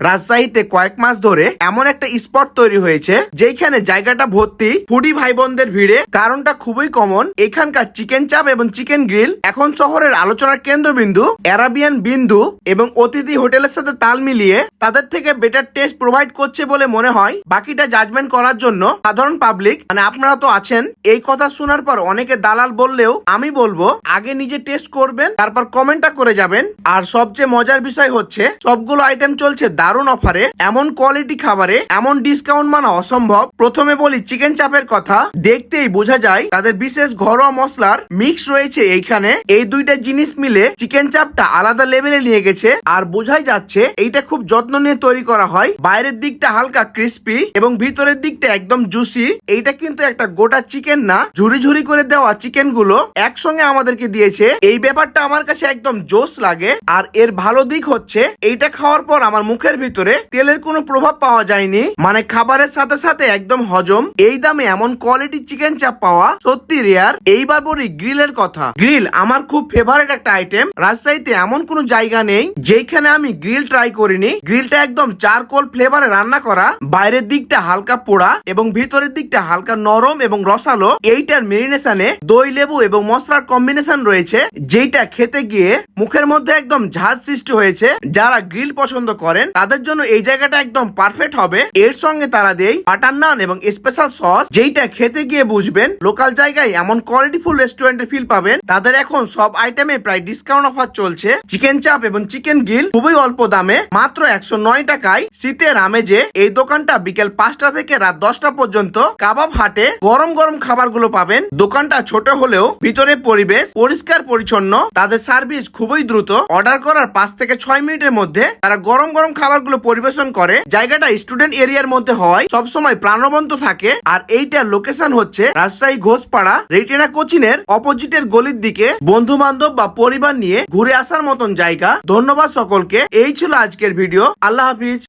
রাজশাহীতে কয়েক মাস ধরে এমন একটা স্পট তৈরি হয়েছে যেখানে জায়গাটা ভর্তি ফুডি ভাই বোনদের ভিড়ে। কারণটা খুবই কমন এখানকার চিকেন চাপ এবং চিকেন গ্রিল এখন শহরের আলোচনার কেন্দ্রবিন্দু অ্যারাবিয়ান বিন্দু এবং অতিথি হোটেলের সাথে তাল মিলিয়ে তাদের থেকে বেটার টেস্ট প্রোভাইড করছে বলে মনে হয়। বাকিটা জাজমেন্ট করার জন্য সাধারণ পাবলিক মানে আপনারা তো আছেন, এই কথা শোনার পর অনেকে দালাল বললেও আমি বলব, আগে নিজে টেস্ট করবেন, তারপর কমেন্টটা করে যাবেন। আর সবচেয়ে মজার বিষয় হচ্ছে, সবগুলো আইটেম চলছে দারুণ অফারে, এমন কোয়ালিটি খাবারে, এমন ডিসকাউন্ট মানা অসম্ভব। প্রথমে বলি চিকেন চাপের কথা, দেখতেই বোঝা যায় তাদের বিশেষ ঘরোয়া মশলার মিক্স রয়েছে এইখানে। এই দুইটা জিনিস মিলে চিকেন চাপটা আলাদা লেভেলে নিয়ে গেছে, আর বোঝাই যাচ্ছে এইটা খুব যত্ন নিয়ে তৈরি করা হয়। বাইরের দিকটা হালকা ক্রিস্পি এবং ভিতরের দিকটা একদম জুসি এইটা কিন্তু একটা গোটা চিকেন না, ঝুরি ঝুরি করে দেওয়া চিকেনগুলো একসঙ্গে আমাদেরকে দিয়েছে। এই ব্যাপারটা আমার কাছে একদম জোস লাগে। আর এর ভালো দিক হচ্ছে, এইটা খাওয়ার পর আমার মুখের ভিতরে তেলের কোনো প্রভাব পাওয়া যায়নি। মানে খাবারের সাথে সাথে একদম হজম। এই দামে এমন কোয়ালিটি চিকেন চাপ পাওয়া সত্যি রেয়ার এইবার বলি গ্রিলের কথা। গ্রিল আমার খুব ফেভারিট একটা আইটেম রাজশাহীতে এমন কোনো জায়গা নেই যেখানে আমি গ্রিল ট্রাই করিনি। গ্রিলটা একদম চারকোল ফ্লেভারে রান্না করা। বাইরের দিকটা হালকা পোড়া এবং ভিতরের দিকটা হালকা নরম এবং রসালো। এইটার মেরিনেশনে দই, লেবু এবং মশলার কম্বিনেশন রয়েছে যেটা খেতে গিয়ে মুখের মধ্যে একদম ঝাঁজ সৃষ্টি হয়েছে। যারা গ্রিল পছন্দ করেন তাদের জন্য এই জায়গাটা একদম পারফেক্ট হবে। এর সঙ্গে তারা দেয় বাটার নান এবং স্পেশাল সস যেইটা খেতে গিয়ে বুঝবেন লোকাল জায়গায় এমন কোয়ালিটি কোয়ালিটিফুল রেস্টুরেন্টে ফিল পাবেন। তাদের এখন সব আইটেমে প্রায় ডিসকাউন্ট অফার চলছে। চিকেন চাপ এবং চিকেন গিল খুবই অল্প দামে, মাত্র একশো নয় টাকায়। শীতের আমেজে এই দোকানটা বিকেল পাঁচটা থেকে রাত দশটা পর্যন্ত কাবাব হাটে গরম গরম খাবারগুলো পাবেন। দোকানটা ছোট হলেও ভিতরে পরিবেশ পরিষ্কার পরিচ্ছন্ন। তাদের সার্ভিস খুবই দ্রুত। অর্ডার করার পাঁচ থেকে ছয় মিনিটের মধ্যে তারা গরম গরম খাবারগুলো পরিবেশন করে, জায়গাটা স্টুডেন্ট এরিয়ার মধ্যে হয়, সবসময় প্রাণবন্ত থাকে, আর এইটার লোকেশন হচ্ছে রাজশাহী ঘোষপাড়া, রেটিনা কোচিনের অপোজিটের গলির দিকে। বন্ধু বান্ধব বা পরিবার নিয়ে ঘুরে আসার মতন জায়গা। ধন্যবাদ সকলকে। এই ছিল আজকের ভিডিও আল্লাহ হাফিজ।